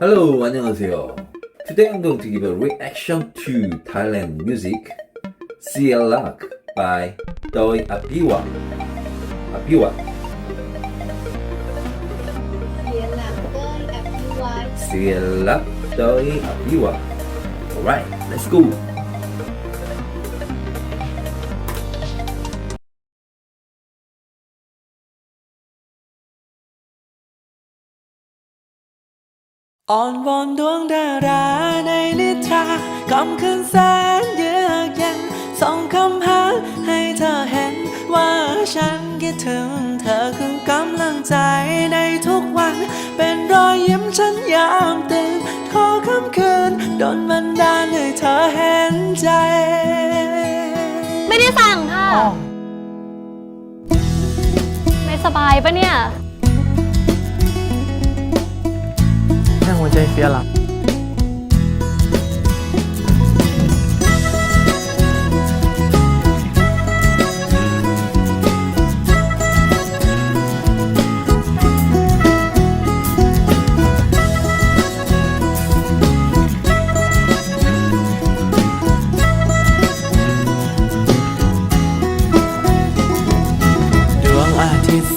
Hello, 안녕하세요. Today I'm going to give a reaction to Thailand music See a Luck by Doi Apiwa. Apiwa. Cielak Doi Apiwa. Alright, let's go. อ่อนวอนดวงดาราในนิทราคำคืนแสนเยือกเย็นส่งคำหาให้เธอเห็น ว่าฉันคิดถึงเธอคือกำลังใจในทุกวัน เป็นรอยยิ้มฉันยามตื่นขอคำคืนโดนบันดาลให้เธอเห็นใจ ไม่ได้สั่งค่ะ ไม่สบายปะเนี่ย không chơi phía lắm.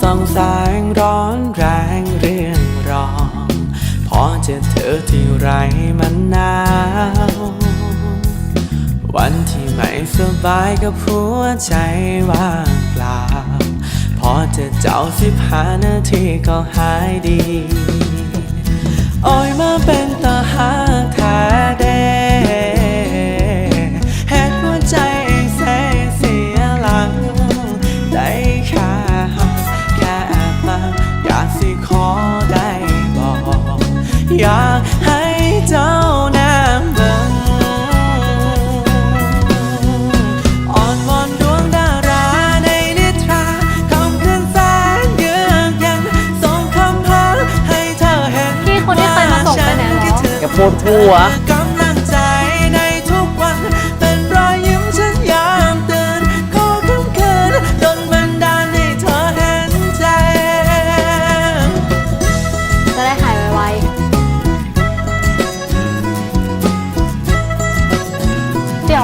Sáng sáng rón ràng เจอเธอที่ไรมันหนาว วันที่ไม่สบายกับหัวใจว่างเปล่า พอเจะเจ้าสิบห้านาทีก็หายดี โอ้ยมาเป็นตาหากแท้ อยากให้เจ้าน้ำเบิ่งอ่อนวอนดวงดาราในนิทราคำคืนแสนเยือกเย็นส่งคำพาให้เธอเห็นพี่คนที่เคยมาส่งไปไหนเหรอแกพูดทั่ว ก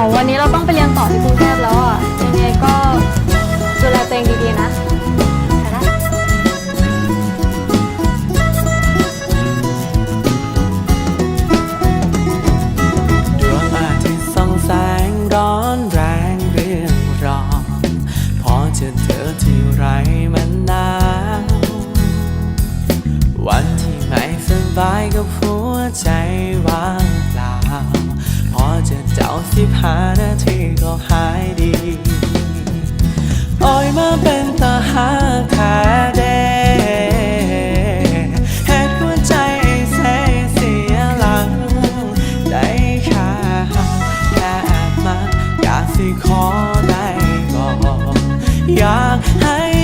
ดี๋ยววันนี้เราต้องไปเรียนต่อที่กรุงเทพแล้วอะยังไงก็ดูแลตัวเองดีๆนะไปละดวงอาทิตย์ส่องแสงร้อนแรงเรียงรองพอเจอเธอที่ไรมันหนาววันที่ไม่สบายกับหัวใจว่าง จะเจ้าสิบห้านาทีก็หายดีอ้ยมาเป็นตาหาแท้เดเหตุหัวใจเสียเสียหลัง ได้ค่หักแค่แอบมาอยากสิขอได้บอกอยากให้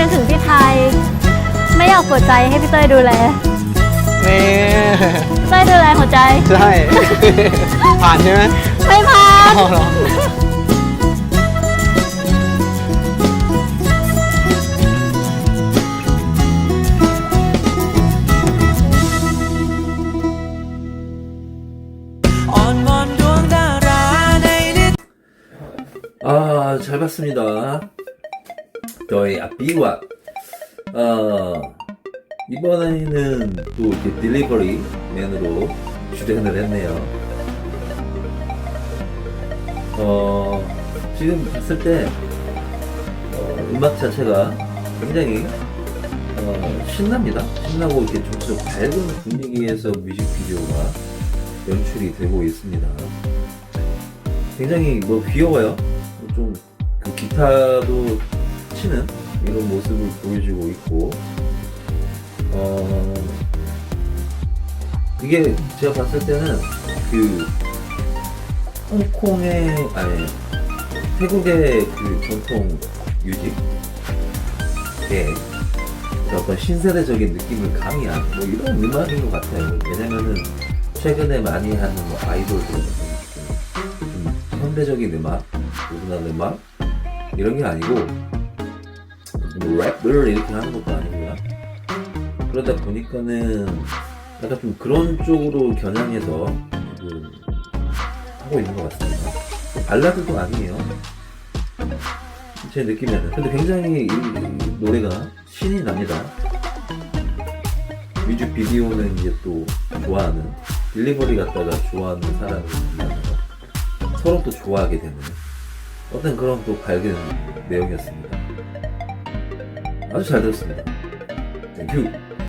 นึกถึงพี่ไทย ไม่อยากปวดใจให้พี่เต้ยดูแล นี่ เต้ยดูแลหัวใจ ใช่ ผ่านใช่ไหม ไม่พาน เอาเหรอ อ่อนวอนดวงดาราในนิท 아, 잘 봤습니다. 저희 아비와 어, 이번에는 또 이렇게 딜리버리 맨으로 출연을 했네요. 어, 지금 봤을 때 어, 음악 자체가 굉장히 어, 신납니다. 신나고 이렇게 좀 밝은 분위기에서 뮤직비디오가 연출이 되고 있습니다. 굉장히 뭐 귀여워요. 좀 그 기타도 치는 이런 모습을 보여주고 있고 어, 이게 제가 봤을 때는 그 홍콩의 아니 태국의 그 전통 뮤직의 어떤 신세대적인 느낌을 가미한 뭐 이런 음악인 것 같아요. 왜냐면은 최근에 많이 하는 뭐 아이돌들 좀 현대적인 음악, 우리나라 음악 이런 게 아니고 뭐 랩을 이렇게 하는 것도 아니고요. 그러다 보니까는 약간 좀 그런 쪽으로 겨냥해서 지금 하고 있는 것 같습니다. 발라드도 아니에요. 제 느낌에는. 근데 굉장히 이, 이 노래가 신이 납니다. 뮤직 비디오는 이제 또 좋아하는, 딜리버리 갔다가 좋아하는 사람을 만나서 서로 또 좋아하게 되는 어떤 그런 또 밝은 내용이었습니다. I'll just have this. Thank you.